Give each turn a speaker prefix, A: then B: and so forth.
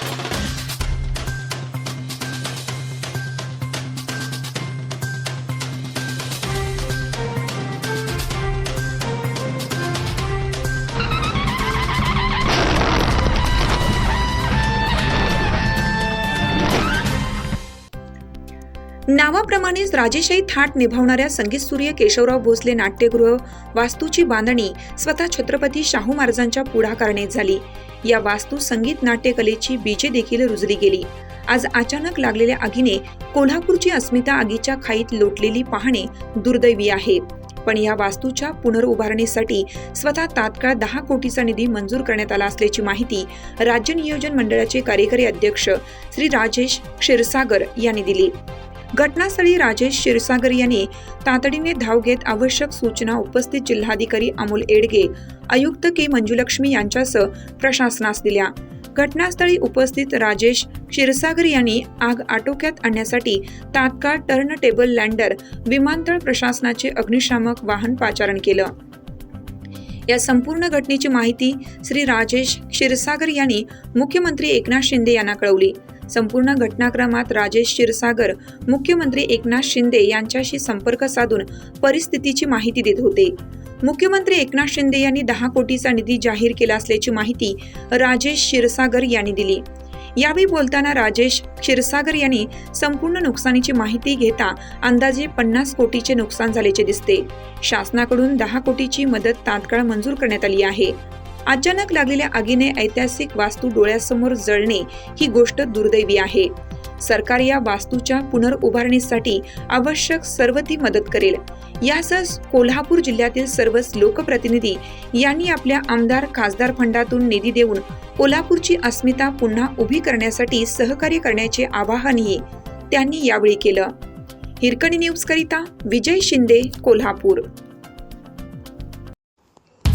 A: Thank you. नावाप्रमाणेच राजेशाही थाट निभावणाऱ्या संगीतसूर्य केशवराव भोसले नाट्यगृह वास्तूची बांधणी स्वतः छत्रपती शाहू महाराजांच्या पुढाकाराने झाली. या वास्तू संगीत नाट्यकलेची बीजे देखील रुजली गेली. आज अचानक लागलेल्या आगीने कोल्हापूरची अस्मिता आगीच्या खाईत लोटलेली पाहणे दुर्दैवी आहे. पण या वास्तूच्या पुनर्उभारणीसाठी स्वतः तात्काळ दहा कोटीचा निधी मंजूर करण्यात आला असल्याची माहिती राज्य नियोजन मंडळाचे कार्यकारी अध्यक्ष श्री राजेश क्षीरसागर यांनी दिली. घटनास्थळी राजेश क्षीरसागर यांनी तातडीने धाव घेत आवश्यक सूचना उपस्थित जिल्हाधिकारी अमोल एडगे आयुक्त के मंजुलक्ष्मी यांच्यासह प्रशासनास दिल्या. घटनास्थळी उपस्थित राजेश क्षीरसागर यांनी आग आटोक्यात आणण्यासाठी तात्काळ टर्न टेबल लँडर विमानतळ प्रशासनाचे अग्निशामक वाहन पाचारण केलं. या संपूर्ण घटनेची माहिती श्री राजेश क्षीरसागर यांनी मुख्यमंत्री एकनाथ शिंदे यांना कळवली. संपूर्ण घटनाक्रमात राजेश क्षीरसागर मुख्यमंत्री एकनाथ शिंदे यांच्याशी संपर्क साधून परिस्थितीची माहिती देत होते. मुख्यमंत्री एकनाथ शिंदे यांनी दहा कोटीचा निधी जाहीर केला असल्याची माहिती राजेश क्षीरसागर यांनी दिली. यावेळी बोलताना राजेश क्षीरसागर यांनी संपूर्ण नुकसानीची माहिती घेता अंदाजे पन्नास कोटीचे नुकसान झाल्याचे दिसते. शासनाकडून दहा कोटीची मदत तात्काळ मंजूर करण्यात आली आहे. अचानक लागलेल्या आगीने ऐतिहासिक वास्तू डोळ्यासमोर जळणे ही गोष्ट दुर्दैवी आहे. सरकार या वास्तूच्या पुनर्उभारणीसाठी आवश्यक सर्व ती मदत करेल. यासह कोल्हापूर जिल्ह्यातील सर्वच लोकप्रतिनिधी यांनी आपल्या आमदार खासदार फंडातून निधी देऊन कोल्हापूरची अस्मिता पुन्हा उभी करण्यासाठी सहकार्य करण्याचे आवाहनही त्यांनी यावेळी केलं. हिरकणी न्यूज करिता विजय शिंदे कोल्हापूर.